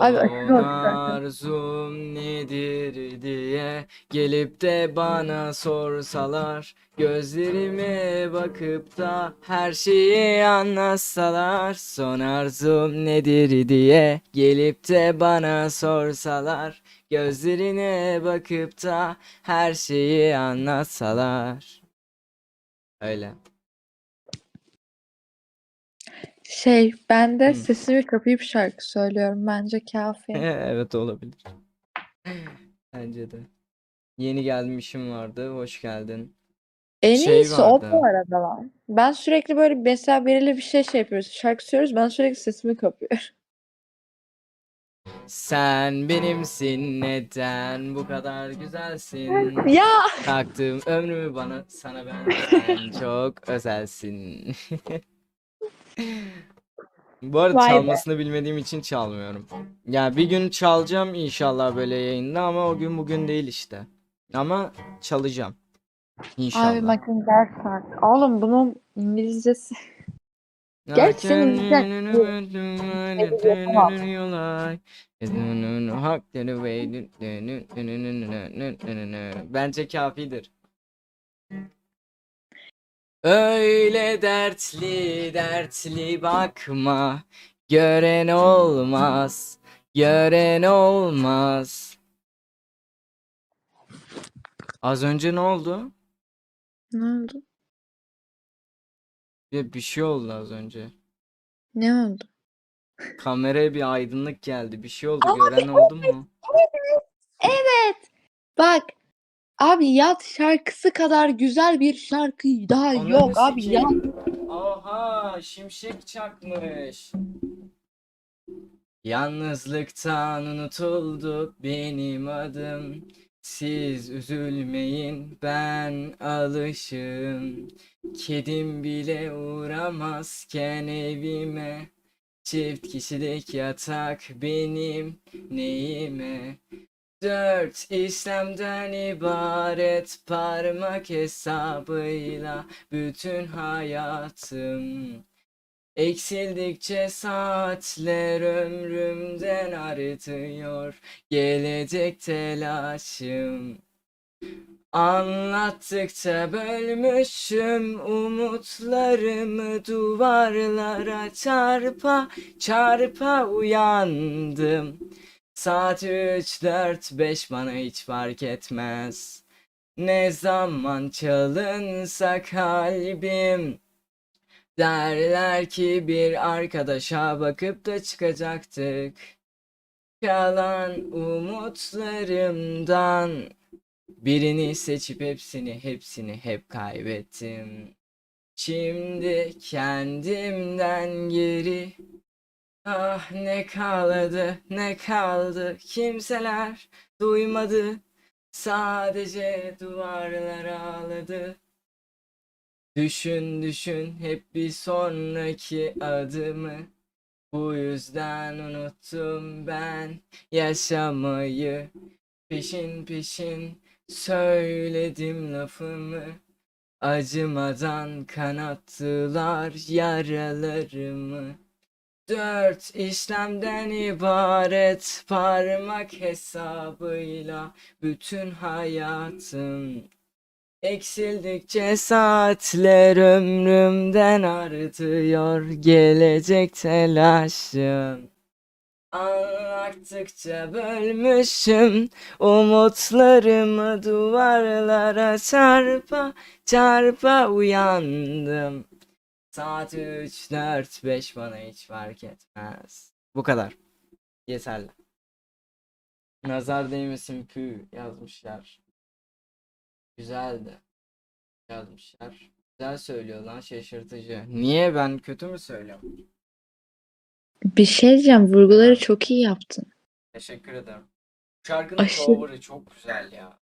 Abi aşırı hoş Son zaten. arzum nedir diye gelip de bana sorsalar Gözlerime bakıp da her şeyi anlatsalar Son arzum nedir diye gelip de bana sorsalar Gözlerine bakıp da her şeyi anlatsalar Öyle. Şey ben de Hı. sesimi kapayıp şarkı söylüyorum. Bence kafi. Evet olabilir. Bence de. Yeni geldim işim vardı. Hoş geldin. En Şey iyisi o vardı. bu arada lan. Ben sürekli böyle mesela biriyle bir şey şey yapıyoruz. Şarkı söylüyoruz. Ben sürekli sesimi kapıyorum. Sen benimsin neden bu kadar güzelsin. Ya Taktığım ömrümü bana sana ben çok özelsin. Bu arada Vay be. çalmasını bilmediğim için çalmıyorum. Ya bir gün çalacağım inşallah böyle yayında ama o gün bugün değil işte. Ama çalacağım. İnşallah. abi bakın ders saat. Oğlum bunun İngilizcesi. Gerçi güzel. Bence kafidir. Öyle dertli dertli bakma Gören olmaz Gören olmaz Az önce ne oldu? Ne oldu? Bir, bir şey oldu az önce. Ne oldu? Kameraya bir aydınlık geldi. Bir şey oldu. Gören oldu mu? Bak abi yat şarkısı kadar güzel bir şarkı daha Ananı yok abi sikeyim. yat. Oha, şimşek çakmış. Yalnızlıktan unutuldu benim adım. Siz üzülmeyin ben alışım. Kedim bile uğramazken evime. Çift kişilik yatak benim neyime? Dört işlemden ibaret parmak hesabıyla bütün hayatım. Eksildikçe saatler ömrümden artıyor. Gelecek telaşım. Anlattıkça bölmüşüm umutlarımı duvarlara çarpa çarpa uyandım. Saat 3, 4, 5 bana hiç fark etmez. Ne zaman çalınsa kalbim. Derler ki bir arkadaşa bakıp da çıkacaktık. Kalan umutlarımdan Birini seçip hepsini hepsini hep kaybettim. Şimdi kendimden geri Ah ne kaldı ne kaldı? Kimseler duymadı. Sadece duvarlar ağladı. Düşün düşün hep bir sonraki adımı. Bu yüzden unuttum ben yaşamayı. Peşin peşin söyledim lafımı. Acımadan kanattılar yaralarımı Dört işlemden ibaret parmak hesabıyla bütün hayatım Eksildikçe saatler ömrümden artıyor gelecek telaşım. Anlattıkça bölmüşüm umutlarımı duvarlara çarpa çarpa uyandım Saat 3, 4, 5 bana hiç fark etmez. Bu kadar. Yeterli. Nazar değmesin pü yazmışlar. Güzeldi. Yazmışlar. Güzel söylüyor lan şaşırtıcı. Niye ben kötü mü söylüyorum? Bir şey diyeceğim vurguları çok iyi yaptın. Teşekkür ederim. Şarkının Aşırı- cover'ı çok güzel ya.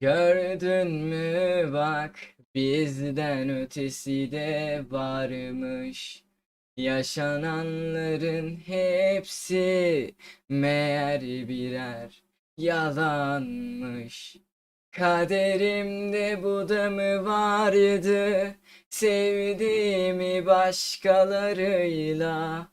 Gördün mü bak bizden ötesi de varmış. Yaşananların hepsi meğer birer yalanmış. Kaderimde bu da mı vardı? Sevdiğimi başkalarıyla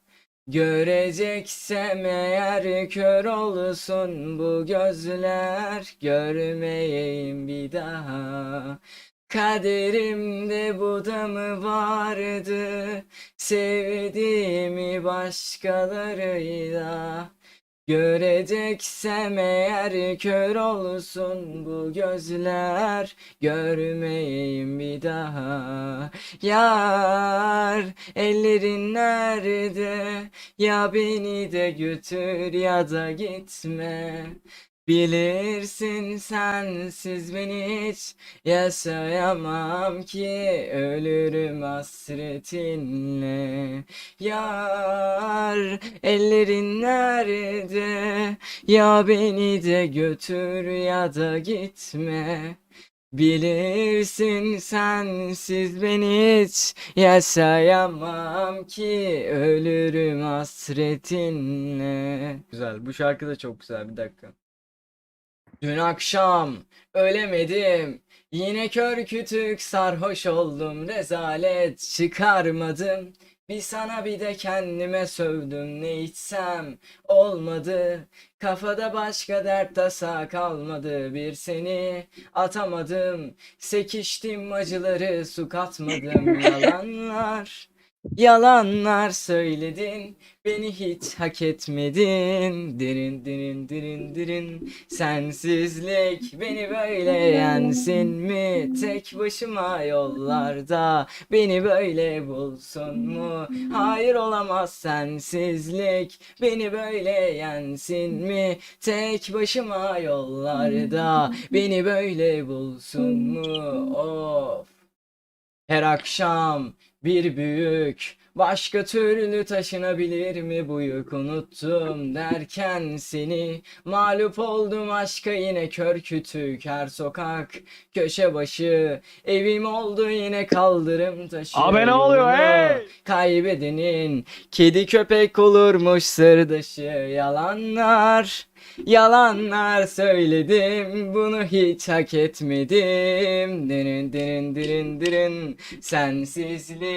Göreceksem eğer kör olsun bu gözler Görmeyeyim bir daha Kaderimde bu da mı vardı? Sevdiğimi başkalarıyla Göreceksem eğer kör olsun bu gözler. Görmeyeyim bir daha. Yar ellerin nerede? Ya beni de götür ya da gitme Bilirsin sensiz ben hiç yaşayamam ki. Ölürüm hasretinle. Yar ellerin nerede? Ya beni de götür ya da gitme. Bilirsin sensiz ben hiç yaşayamam ki. Ölürüm hasretinle. Güzel. Bu şarkı da çok güzel. Bir dakika Dün akşam ölemedim. Yine kör kütük sarhoş oldum. Rezalet çıkarmadım. Bir sana bir de kendime sövdüm. Ne içsem olmadı. Kafada başka dert tasa kalmadı. Bir seni atamadım. Sekiştim acıları su katmadım. Yalanlar Yalanlar söyledin Beni hiç hak etmedin. Dirin dirin dirin dirin Sensizlik beni böyle yensin mi? Tek başıma yollarda Beni böyle bulsun mu? Hayır olamaz sensizlik Beni böyle yensin mi? Tek başıma yollarda Beni böyle bulsun mu? Of. Her akşam bir büyük Başka türlü taşınabilir mi? Bu yük unuttum derken seni Mağlup oldum aşka. Yine kör kütük her sokak köşe başı. Evim oldu yine kaldırım taşı Abi ne oluyor, hey? Kaybedenin kedi köpek olurmuş sırdaşı. Yalanlar Yalanlar söyledim. Bunu hiç hak etmedim. Dirin dirin dirin dirin Sensizlik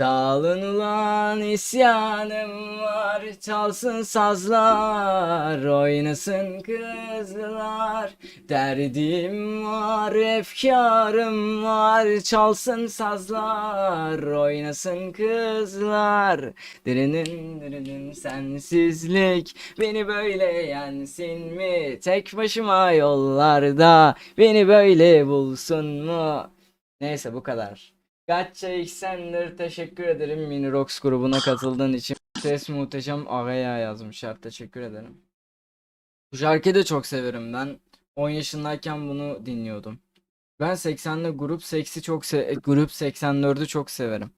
Dağılın isyanım var Çalsın sazlar Oynasın kızlar. Derdim var efkarım var Çalsın sazlar Oynasın kızlar. Dirinin dirinin sensizlik Beni böyle yensin mi? Tek başıma yollarda Beni böyle bulsun mu? Neyse bu kadar Gatcha Xander teşekkür ederim Mini Rocks grubuna katıldığın için. Ses muhteşem Agaya yazmışlar. Teşekkür ederim. Bu şarkıyı da çok severim ben. 10 yaşındayken bunu dinliyordum. Ben 80'li grup seksi çok se grup 84'ü çok severim.